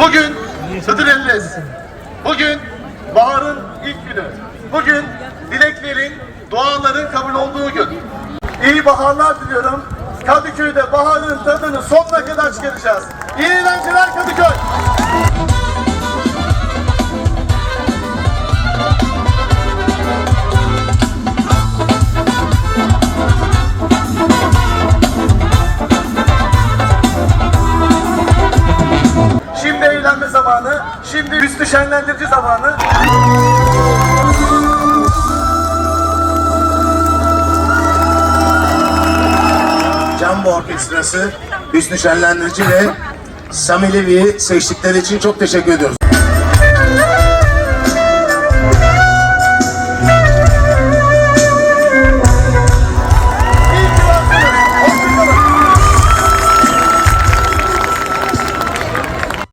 Bugün Hıdrellez. Bugün baharın ilk günü. Bugün dileklerin, duaların kabul olduğu gün. İyi baharlar diliyorum. Kadıköy'de baharın tadını sonuna kadar çıkaracağız. İyi eğlenceler Kadıköy. Şimdi eğlenme zamanı, şimdi üstü şenlendirici zamanı. Cambo Orkestrası, Hüsnü Şenlendirici ve Sami Levi'yi seçtikleri için çok teşekkür ediyoruz.